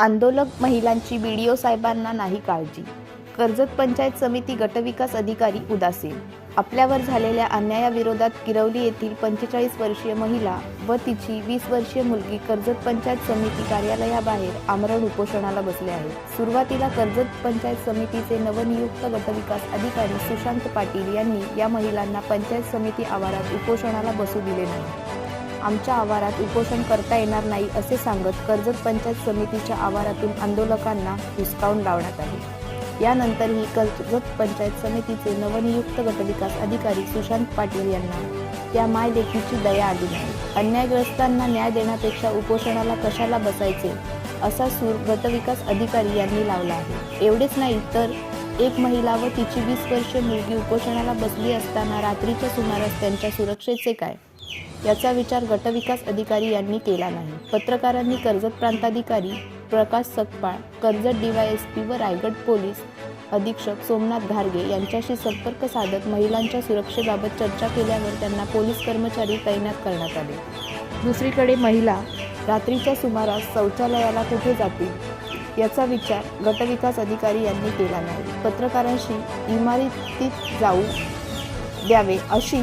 आंदोलक महिलांची बी D O साहेबांना नाही काळजी. कर्जत पंचायत समिती गटविकास अधिकारी उदासीन. आपल्यावर झालेल्या अन्यायाविरोधात किरवली येथील पंचेचाळीस वर्षीय महिला व तिची वीस वर्षीय मुलगी कर्जत पंचायत समिती कार्यालयाबाहेर आमरण उपोषणाला बसले आहेत सुरुवातीला कर्जत पंचायत समितीचे नवनियुक्त गटविकास अधिकारी सुशांत पाटील यांनी या महिलांना पंचायत समिती आवारात उपोषणाला बसू दिले नाही. आमच्या आवारात उपोषण करता येणार नाही असे सांगत कर्जत पंचायत समितीच्या आवारातून आंदोलकांना हुसकावून लावण्यात आले. यानंतरही कर्जत पंचायत समितीचे नवनियुक्त गटविकास अधिकारी सुशांत पाटील यांना त्या मायदेखीची दया आली नाही. अन्यायग्रस्तांना न्याय देण्यापेक्षा उपोषणाला कशाला बसायचे असा सूर गटविकास अधिकारी यांनी लावला आहे. एवढेच नाही तर एक महिला व तिची वीस वर्षीय मुलगी उपोषणाला बसली असताना रात्रीच्या सुमारास त्यांच्या सुरक्षेचे काय? याचा विचार गटविकास अधिकारी यांनी केला नाही. पत्रकारांनी कर्जत प्रांताधिकारी प्रकाश सकपाळ कर्जत डीवायएसपी व रायगड पोलीस अधीक्षक सोमनाथ घारगे यांच्याशी संपर्क साधत महिलांच्या सुरक्षेबाबत चर्चा केल्यावर त्यांना पोलीस कर्मचारी तैनात करण्यात आले. दुसरीकडे महिला रात्रीच्या सुमारास शौचालयाला कुठे जातील? याचा विचार गटविकास अधिकारी यांनी केला नाही. पत्रकारांशी इमारतीत जाऊ द्यावे अशी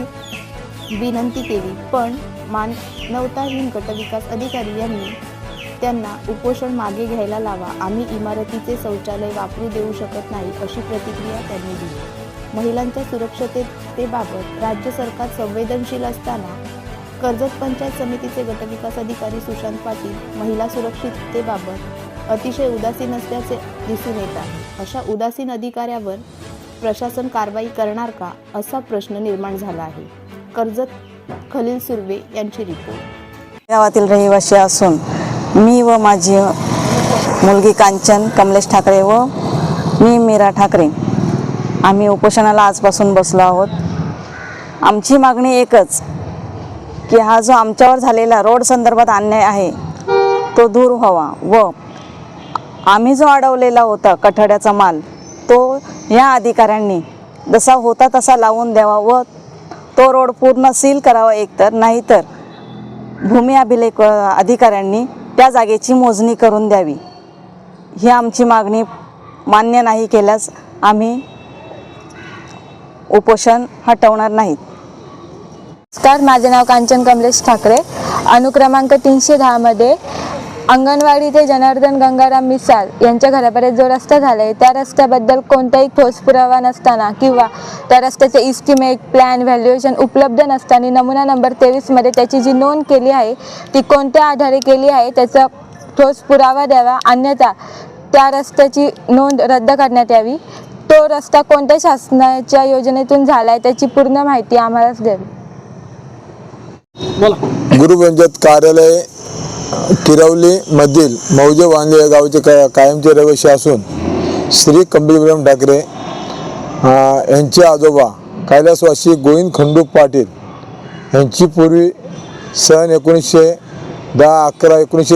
विनंती केली. पण मानवताहीन गटविकास अधिकारी यांनी त्यांना उपोषण मागे घ्यायला लावा. आम्ही इमारतीचे शौचालय वापरू देऊ शकत नाही अशी प्रतिक्रिया त्यांनी दिली. महिलांच्या सुरक्षिततेबाबत राज्य सरकार संवेदनशील असताना कर्जत पंचायत समितीचे गटविकास अधिकारी सुशांत पाटील महिला सुरक्षिततेबाबत अतिशय उदासीन असल्याचे दिसून येत आहे. अशा उदासीन अधिकाऱ्यावर प्रशासन कारवाई करणार का असा प्रश्न निर्माण झाला आहे. कर्जत खलील सुर्वे यांची रिपोर्ट. गावातील रहिवासी असून मी व माझी मुलगी कांचन कमलेश ठाकरे व मी मीरा ठाकरे आम्ही उपोषणाला आजपासून बसलो आहोत. आमची मागणी एकच की हा जो आमच्यावर झालेला रोड संदर्भात अन्याय आहे तो दूर व्हावा व आम्ही जो अडवलेला होता कठड्याचा माल तो या अधिकाऱ्यांनी जसा होता तसा लावून द्यावा व तो रोड पूर्ण सील करावा एकतर नाहीतर भूमी अभिलेख अधिकाऱ्यांनी त्या जागेची मोजणी करून द्यावी. ही आमची मागणी मान्य नाही केल्यास आम्ही उपोषण हटवणार नाहीत. नमस्कार माझे नाव कांचन कमलेश ठाकरे. अनुक्रमांक तीनशे दहामध्ये अंगणवाडी ते जनार्दन गंगाराम मिसाळ यांच्या घरापर्यंत जो रस्ता झाला आहे त्या रस्त्याबद्दल कोणताही ठोस पुरावा नसताना किंवा त्या रस्त्याचे इस्टिमेट प्लॅन व्हॅल्युएशन उपलब्ध नसताना नमुना नंबर तेवीसमध्ये त्याची जी नोंद केली आहे ती कोणत्या आधारे केली आहे त्याचा ठोस पुरावा द्यावा अन्यथा त्या रस्त्याची नोंद रद्द करण्यात यावी. तो रस्ता कोणत्या शासनाच्या योजनेतून झाला आहे त्याची पूर्ण माहिती आम्हालाच द्यावी. गुरुपंचायत कार्यालय किरवली मधील मौजे वांजे या गावचे का कायमचे रहिवासी असून श्री कपिलराम ठाकरे यांचे आजोबा कैलासवासी गोविंद खंडू पाटील यांची पूर्वी सन एकोणीसशे दहा अकरा एकोणीसशे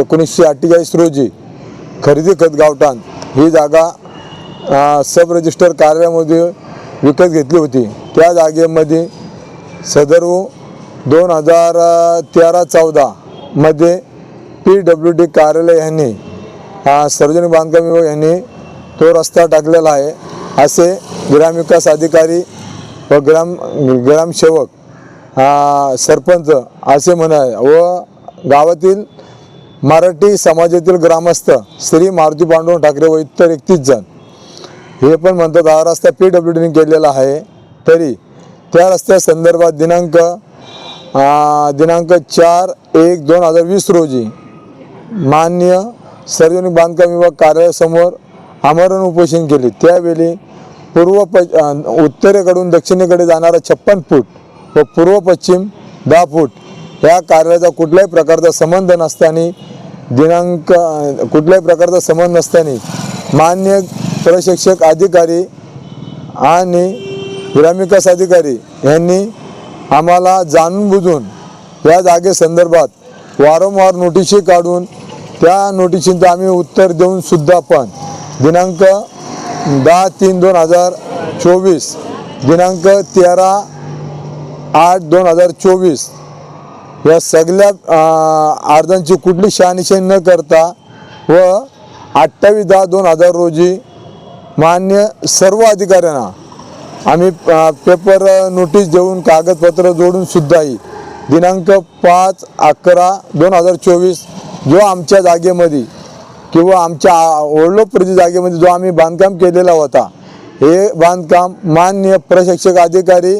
एकोणीसशे अठ्ठेचाळीस रोजी खरेदी खत गावठाण ही जागा सब रजिस्टर कार्यालयामध्ये विकत घेतली होती. त्या जागेमध्ये सदर दोन हजार तेरा चौदा मध्ये पी डब्ल्यू डी कार्यालय यांनी सार्वजनिक बांधकाम विभाग यांनी तो रस्ता टाकलेला आहे. असे ग्रामविकास अधिकारी व ग्राम ग्रामसेवक सरपंच असे म्हणा व गावातील मराठी समाजातील ग्रामस्थ श्री मारुती पांडुरंग ठाकरे व इतर एकतीस जण हे पण म्हणतात हा रस्ता पी डब्ल्यू डीने केलेला आहे. तरी त्या रस्त्या संदर्भात दिनांक दिनांक चार एक दोन हजार वीस रोजी मान्य सार्वजनिक बांधकाम विभाग कार्यालयासमोर आमरण उपोषण केले. त्यावेळी पूर्व प उत्तरेकडून दक्षिणेकडे जाणारा छप्पन फूट व पूर्व पश्चिम दहा फूट या कार्यालयाचा कुठल्याही प्रकारचा संबंध नसताना दिनांक कुठल्याही प्रकारचा संबंध नसताना मान्य प्रशिक्षक अधिकारी आणि ग्रामविकास अधिकारी यांनी आम्हाला जाणून बुजून या जागेसंदर्भात वारंवार नोटिशी काढून त्या नोटिशींचं आम्ही उत्तर देऊन सुद्धा पण दिनांक दहा तीन दोन हजार चोवीस दिनांक तेरा आठ दोन हजार चोवीस या सगळ्या अर्जांची कुठली शहानिशाही न करता व अठ्ठावीस दहा दोन हजार रोजी मान्य सर्व अधिकाऱ्यांना आम्ही पेपर नोटीस देऊन कागदपत्र जोडून सुद्धाही दिनांक पाच अकरा दोन हजार चोवीस जो आमच्या जागेमध्ये किंवा आमच्या ओढलोप्रती जागेमध्ये जो आम्ही बांधकाम केलेला होता हे बांधकाम मान्य प्रशिक्षक अधिकारी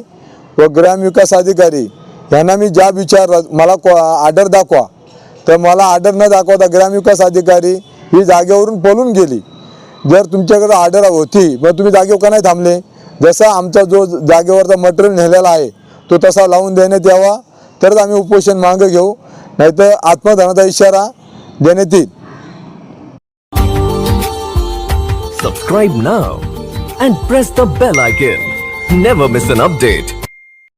व ग्रामविकास अधिकारी यांना मी ज्या विचार मला आर्डर दाखवा तर मला आर्डर न दाखवता ग्रामविकास अधिकारी ही जागेवरून पळून गेली. जर तुमच्याकडे आर्डर होती मग तुम्ही जागेवर का नाही थांबले? जसा आमचा जो जागेवरचा मटेरियल नेलेला आहे तो तसा लावून देण्यात यावा. तरच आम्ही उपोषण मागं घेऊ. नाहीतर आत्मधनाचा इशारा देण्यात येईल. Subscribe now and press the bell icon never miss an update